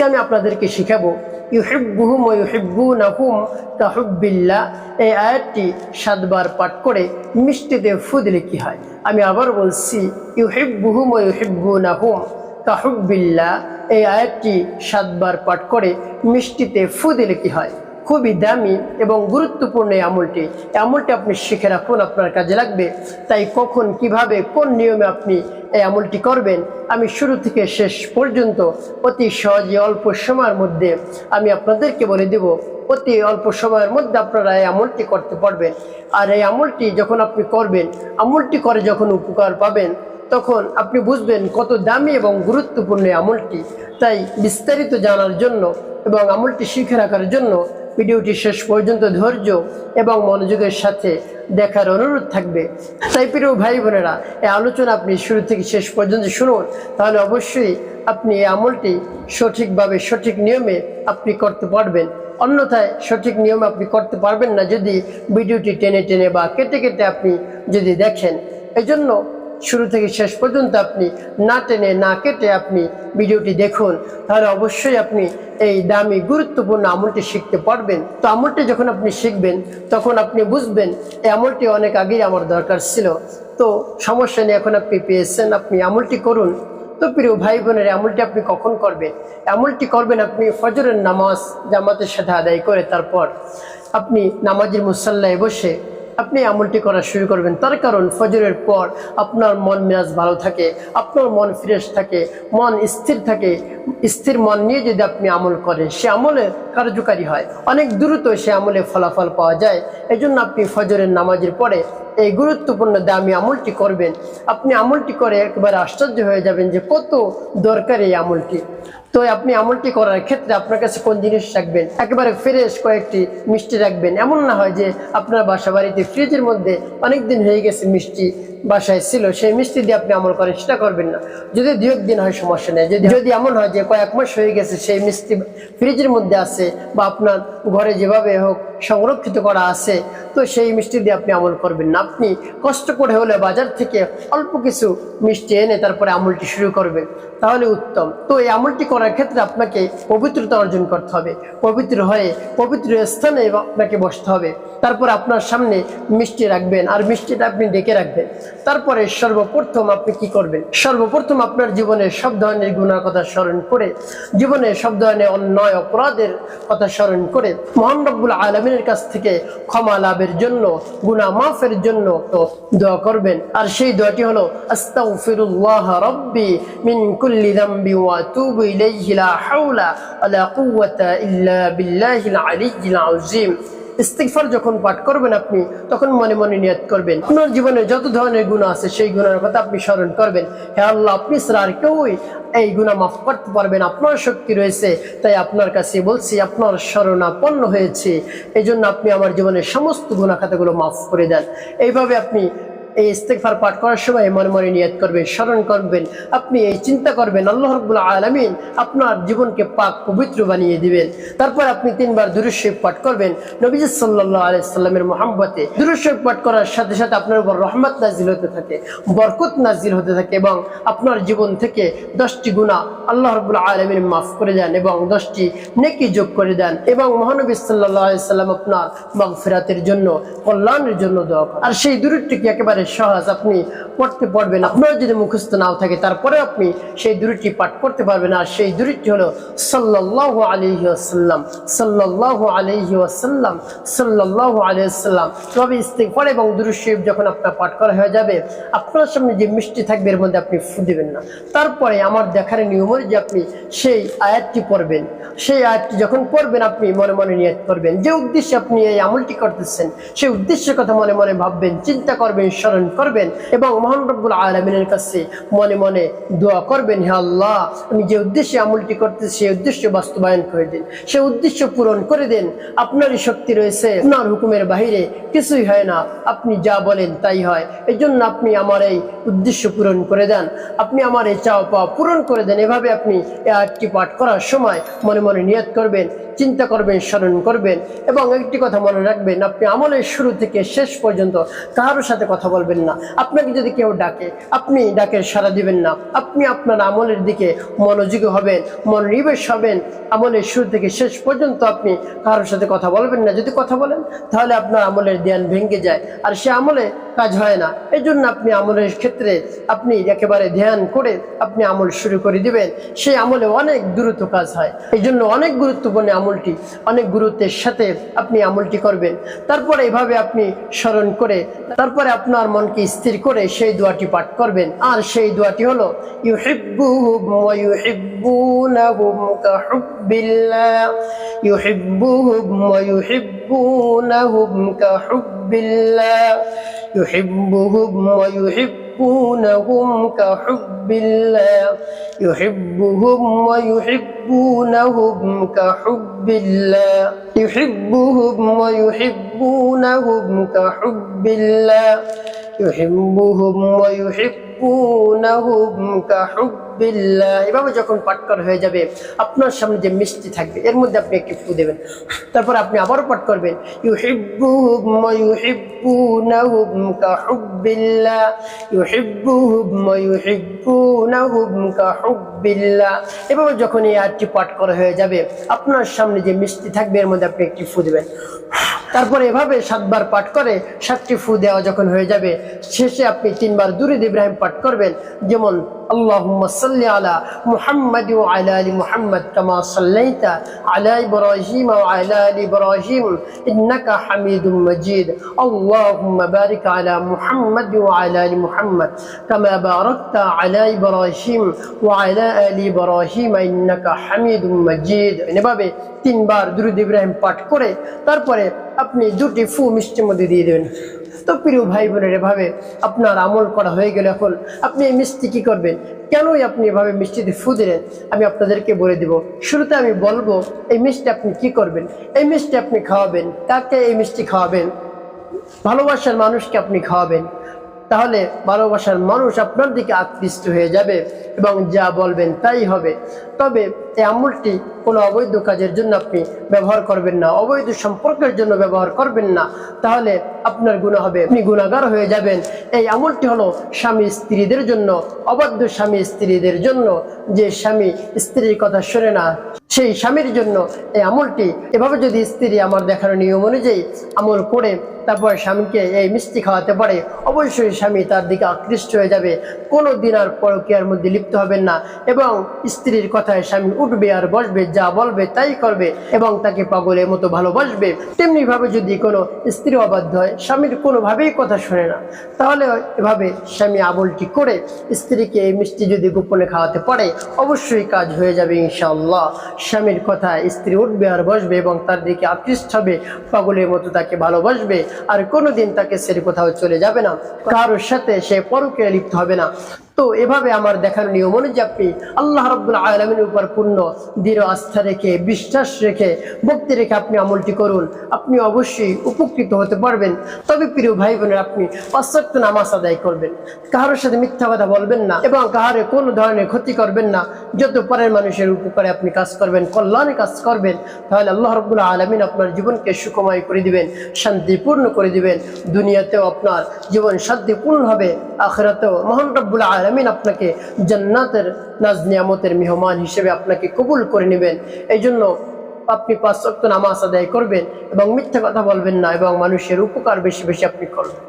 আজকে আমি আপনাদেরকে শিখাবো ইউহিবুহুম ও ইউহিব্বুনাহুম তাহুবিল্লা এই আয়াতটি সাতবার পাঠ করে মিষ্টিতে ফু দিলে কি হয়? আমি আবার বলছি ইউহিবুহুম ও ইউহিব্বুনাহুম তাহুবিল্লা এই আয়াতটি সাতবার পাঠ করে মিষ্টিতে ফু দিলে কি হয়? খুবই দামি এবং গুরুত্বপূর্ণ এই আমলটি। এই আমলটি আপনি শিখে রাখুন, আপনার কাজে লাগবে। তাই কখন, কীভাবে, কোন নিয়মে আপনি এই আমলটি করবেন, আমি শুরু থেকে শেষ পর্যন্ত অতি সহজে অল্প সময়ের মধ্যে আমি আপনাদেরকে বলে দেব, অতি অল্প সময়ের মধ্যে আপনারা এই আমলটি করতে পারবেন। আর এই আমলটি যখন আপনি করবেন, আমলটি করে যখন উপকার পাবেন, তখন আপনি বুঝবেন কত দামি এবং গুরুত্বপূর্ণ এই আমলটি। তাই বিস্তারিত জানার জন্য এবং আমলটি শিখে রাখার জন্য ভিডিওটি শেষ পর্যন্ত ধৈর্য এবং মনোযোগের সাথে দেখার অনুরোধ থাকবে। তাই প্রিয় ভাই বোনেরা এই আলোচনা আপনি শুরু থেকে শেষ পর্যন্ত শুনুন, তাহলে অবশ্যই আপনি এই আমলটি সঠিকভাবে সঠিক নিয়মে আপনি করতে পারবেন। অন্যথায় সঠিক নিয়মে আপনি করতে পারবেন না যদি ভিডিওটি টেনে টেনে বা কেটে কেটে আপনি যদি দেখেন। এই জন্য শুরু থেকে শেষ পর্যন্ত আপনি না টেনে, না কেটে আপনি ভিডিওটি দেখুন, তাহলে অবশ্যই আপনি এই দামি, গুরুত্বপূর্ণ আমলটি শিখতে পারবেন। তো আমলটি যখন আপনি শিখবেন, তখন আপনি বুঝবেন এই আমলটি অনেক আগেই আমার দরকার ছিল। তো সমস্যা নেই, এখন আপনি পেয়েছেন, আপনি আমলটি করুন। তো প্রিয় ভাই বোনের আমলটি আপনি কখন করবেন? আমলটি করবেন আপনি ফজরের নামাজ জামাতের সাথে আদায় করে তারপর আপনি নামাজের মুসাল্লায় বসে আপনি আমলটি করা শুরু করবেন। তার কারণ ফজরের পর আপনার মন মেজাজ ভালো থাকে, আপনার মন ফ্রেশ থাকে, মন স্থির থাকে, স্থির মন নিয়ে যদি আপনি আমল করেন, সে আমলে কার্যকারী হয়। অনেক দ্রুত সে আমলে ফলাফল পাওয়া যায়। এই জন্য আপনি ফজরের নামাজের পরে এই গুরুত্বপূর্ণ দামি আমলটি করবেন। আপনি আমলটি করে একবারে আশ্চর্য হয়ে যাবেন যে কত দরকার এই আমলটি। তো আপনি আমলটি করার ক্ষেত্রে আপনার কাছে কোন জিনিস রাখবেন? একেবারে ফ্রেশ কয়েকটি মিষ্টি রাখবেন। এমন না হয় যে আপনার বাসা বাড়িতে ফ্রিজের মধ্যে অনেকদিন হয়ে গেছে মিষ্টি বাসায় ছিল, সেই মিষ্টি দিয়ে আপনি আমল করেন, সেটা করবেন না। যদি দু একদিন হয় সমস্যা নেই। যদি যদি এমন হয় যে কয়েক মাস হয়ে গেছে, সেই মিষ্টি ফ্রিজের মধ্যে আছে বা আপনার ঘরে যেভাবে হোক সংরক্ষিত করা আছে, তো সেই মিষ্টি দিয়ে আপনি আমল করবেন না। আপনি কষ্ট করে হলে বাজার থেকে অল্প কিছু মিষ্টি এনে তারপরে আমলটি শুরু করবেন। তাহলে উত্তম। তো এই আমলটি করার ক্ষেত্রে আপনাকে পবিত্রতা অর্জন করতে হবে। পবিত্র হয়ে পবিত্র স্থানে আপনাকে বসতে হবে। তারপর আপনার সামনে মিষ্টি রাখবেন। আর মিষ্টিটা আপনি ডেকে রাখবেন। তারপরে সর্বপ্রথম আপনি কি করবেন? সর্বপ্রথম আপনার জীবনের সব ধরনের গুণার কথা স্মরণ করে, জীবনে সব ধরনের অন্যায়, অপরাধের কথা স্মরণ করে মহান রব্বুল আলমিনের কাছ থেকে ক্ষমা লাভের জন্য গুণা মাফের জন্য তো দোয়া করবেন। আর সেই দোয়াটি হলো, আস্তাগফিরুল্লাহ রব্বি মিন কুল্লি ইস্তিগফার যখন পাঠ করবেন আপনি, তখন মনে মনে নিয়ত করবেন। আপনার জীবনে যত ধরনের গুণ আছে, সেই গুণের কথা আপনি স্মরণ করবেন। হে আল্লাহ, আপনি আর কেউই এই গুণা মাফ করতে পারবেন আপনার শক্তি রয়েছে, তাই আপনার কাছে বলছি, আপনার শরণাপন্ন হয়েছে। এই জন্য আপনি আমার জীবনের সমস্ত গুণা খাতাগুলো মাফ করে দেন। এইভাবে আপনি এই ইস্তেকফার পাঠ করার সময় মনে মনে নিয়ত করবেন, স্মরণ করবেন। আপনি এই চিন্তা করবেন, আল্লাহ রব্বুল আলমিন আপনার জীবনকে পাক পবিত্র বানিয়ে দিবেন। তারপর আপনি তিনবার দুরুশেব পাঠ করবেন। নবীজ সাল্লাহ আলাইসাল্লামের মোহাম্মতে দুরুশেব পাঠ করার সাথে সাথে আপনার উপর রহমত নাজিল হতে থাকে, বরকত নাজিল হতে থাকে এবং আপনার জীবন থেকে দশটি গুণা আল্লাহ রব্বুল আলমিন মাফ করে দেন এবং দশটি নেকি যোগ করে দেন এবং মহানবী সাল্লাহ আলাইসাল্লাম আপনার মাগফিরাতের জন্য, কল্যাণের জন্য দোয়া। আর সেই দূরটিকে একেবারে সহজ আপনি পড়তে পারবেন। আপনার যদি মুখস্থ নাও থাকে, তারপরে আপনি সেই দূরটি পাঠ করতে পারবেন। আর সেই দূরটি হলো সাল্লাহ আলহি আসাল্লাম সাল্লাহ আলহি আসাল্লাম সাল্লাহ আলহিসাল্লাম তবে ইস্তেকফার এবং দুরুশিব যখন আপনার পাঠ করা হয়ে যাবে, আপনার সামনে যে মিষ্টি থাকবে, এর মধ্যে আপনি ফু দিবেন না। তারপরে আমার দেখার নিয়ম যে আপনি সেই আয়াতটি পড়বেন। সেই আয়াতটি যখন পড়বেন, আপনি মনে মনে নিয়ত করবেন। যে উদ্দেশ্যে আপনি এই আমলটি করতেছেন, সেই উদ্দেশ্যের কথা মনে মনে ভাববেন, চিন্তা করবেন স্মরণ করবেন এবং মহান রব্বুল আলমিনের কাছে মনে মনে দোয়া করবেন, হে আল্লাহ, আমি যে উদ্দেশ্যে আমলটি করতেছি, সেই উদ্দেশ্য বাস্তবায়ন করে দিন। সে উদ্দেশ্য পূরণ করে দেন। আপনারই শক্তি রয়েছে, আপনার হুকুমের বাহিরে কিছুই হয় না। আপনি যা বলেন তাই হয়। এই জন্য আপনি আমার এই উদ্দেশ্য পূরণ করে দেন। আপনি আমার এই চাওয়া পাওয়া পূরণ করে দেন। এভাবে আপনি আয়াতটি পাঠ করার সময় মনে মনে নিয়ত করবেন চিন্তা করবেন, স্মরণ করবেন এবং একটি কথা মনে রাখবেন, আপনি আমলের শুরু থেকে শেষ পর্যন্ত কারোর সাথে কথা বলবেন না। আপনাকে যদি কেউ ডাকে, আপনি ডাকের সাড়া দিবেন না। আপনি আপনার আমলের দিকে মনোযোগী হবেন, মনোনিবেশ হবেন। আমলের শুরু থেকে শেষ পর্যন্ত আপনি কারোর সাথে কথা বলবেন না। যদি কথা বলেন, তাহলে আপনার আমলের ধ্যান ভেঙে যায়। আর সে আমলে কাজ হয় না। এই জন্য আপনি আমলের ক্ষেত্রে আপনি একেবারে ধ্যান করে আপনি আমল শুরু করে দিবেন। সেই আমলে অনেক দ্রুত কাজ হয়। এই জন্য অনেক গুরুত্বপূর্ণ আমলটি, অনেক গুরুত্বের সাথে আপনি আমলটি করবেন। তারপরে এভাবে আপনি স্মরণ করে, তারপরে আপনার মনকে স্থির করে সেই দোয়াটি পাঠ করবেন। আর সেই দোয়াটি হলো, ইউহিব্বুহুম ওয়া ইউহিব্বুনাহুম কাহুব্বিল্লাহ। ইউহিব্বুহুম ওয়া يحبهم ويحبونهم كحب الله. يحبهم ويحبونهم كحب الله. يحبهم ويحبونهم كحب الله. يحبهم ويحبونهم كحب বিল্লা এভাবে যখন পাঠ করা হয়ে যাবে, আপনার সামনে যে মিষ্টি থাকবে, এর মধ্যে আপনি একটি ফু দেবেন। তারপর আপনি আবারও পাঠ করবেন। ইউ হিব্বু ময়ু হিব্বু নাহুম কাহুবিল্লা ইউ হিব্বু ময়ু হিব্বু নাহুম কাহুবিল্লা এভাবে যখন এই আটটি পাঠ করা হয়ে যাবে, আপনার সামনে যে মিষ্টি থাকবে, এর মধ্যে আপনি একটি ফু দেবেন। তারপরে এভাবে সাতবার পাঠ করে সাতটি ফু দেওয়া যখন হয়ে যাবে, শেষে আপনি তিনবার দূরে ইব্রাহিম পাঠ করবেন। যেমন اللهم صل على محمد وعلى ال محمد كما صليت على ابراهيم وعلى ال ابراهيم انك حميد مجيد اللهم بارك على محمد وعلى ال محمد كما باركت على ابراهيم وعلى ال ابراهيم انك حميد مجيد এভাবে তিনবার দুরুদ ইব্রাহিম পাঠ করে তারপরে আপনি দুটি ফু মিষ্টির মধ্যে দিয়ে দেবেন। তো প্রিয় ভাই বোনের এভাবে আপনার আমল করা হয়ে গেলে এখন। আপনি এই মিষ্টি কী করবেন? কেনই আপনি এভাবে মিষ্টিতে ফু দিলেন? আমি আপনাদেরকে বলে দিব। শুরুতে আমি বলব, এই মিষ্টি আপনি কি করবেন? এই মিষ্টি আপনি খাওয়াবেন। কাকে এই মিষ্টি খাওয়াবেন? ভালোবাসার মানুষকে আপনি খাওয়াবেন। তাহলে ভালোবাসার মানুষ আপনার দিকে আকৃষ্ট হয়ে যাবে এবং যা বলবেন তাই হবে। তবে এই আমলটি কোনো অবৈধ কাজের জন্য আপনি ব্যবহার করবেন না, অবৈধ সম্পর্কের জন্য ব্যবহার করবেন না। তাহলে আপনার গুণা হবে, আপনি গুণাগার হয়ে যাবেন। এই আমলটি হলো স্বামী স্ত্রীদের জন্য, অবাধ্য স্বামী স্ত্রীদের জন্য। যে স্বামী স্ত্রীর কথা শোনে না সেই স্বামীর জন্য এই আমলটি। এভাবে যদি স্ত্রী আমার দেখানো নিয়ম অনুযায়ী আমল করে, তারপর স্বামীকে এই মিষ্টি খাওয়াতে পারে, অবশ্যই স্বামী তার দিকে আকৃষ্ট হয়ে যাবে। কোনো দিন আর পরকিয়ার মধ্যে লিপ্ত হবেন না এবং স্ত্রীর কথায় স্বামী উঠবে আর বসবে, যা বলবে তাই করবে এবং তাকে পাগলের মতো ভালোবাসবে। তেমনি ভাবে যদি কোনো স্ত্রী অবাধ্য হয়, স্বামীর কোনোভাবেই কথা শোনে না। তাহলে এভাবে স্বামী আবলটি করে, স্ত্রীকে এই মিষ্টি যদি গোপনে খাওয়াতে পারে, অবশ্যই কাজ হয়ে যাবে ইনশাআল্লাহ। স্বামীর কথা স্ত্রী উঠবে আর বসবে এবং তার দিকে আকৃষ্ট হবে। পাগলের মতো তাকে ভালোবাসবে আর কোনোদিন তাকে সেরে কোথাও চলে যাবে না। কারোর সাথে সে পরকে লিপ্ত হবে না। তো এভাবে আমার দেখার নিয়ম অনুযায়ী আল্লাহ রব্বুল আলমীর উপর পূর্ণ দৃঢ় আস্থা রেখে, বিশ্বাস রেখে, ভক্তি রেখে আপনি আমলটি করুন। আপনি অবশ্যই উপকৃত হতে পারবেন। তবে প্রিয় ভাই বোনের আপনি পাশ্চাত্য নামাজ আদায় করবেন। কারোর সাথে মিথ্যা কথা বলবেন না এবং কাহারে কোনো ধরনের ক্ষতি করবেন না। যত পরের মানুষের উপকারে আপনি কাজ করবেন, কল্যাণে কাজ করবেন। তাহলে আল্লাহ রব্বুল আলমিন আপনার জীবনকে সুখময় করে দিবেন, শান্তিপূর্ণ করে দিবেন। দুনিয়াতেও আপনার জীবন শান্তিপূর্ণ হবে আখরাতেও মহান রব্বুল আলমিন আপনাকে জান্নাতের নাজ নিয়ামতের মেহমান হিসেবে আপনাকে কবুল করে নেবেন। এই জন্য আপনি পাঁচ শক্ত নামাজ আদায় করবেন এবং মিথ্যা কথা বলবেন না এবং মানুষের উপকার বেশি বেশি আপনি করবেন।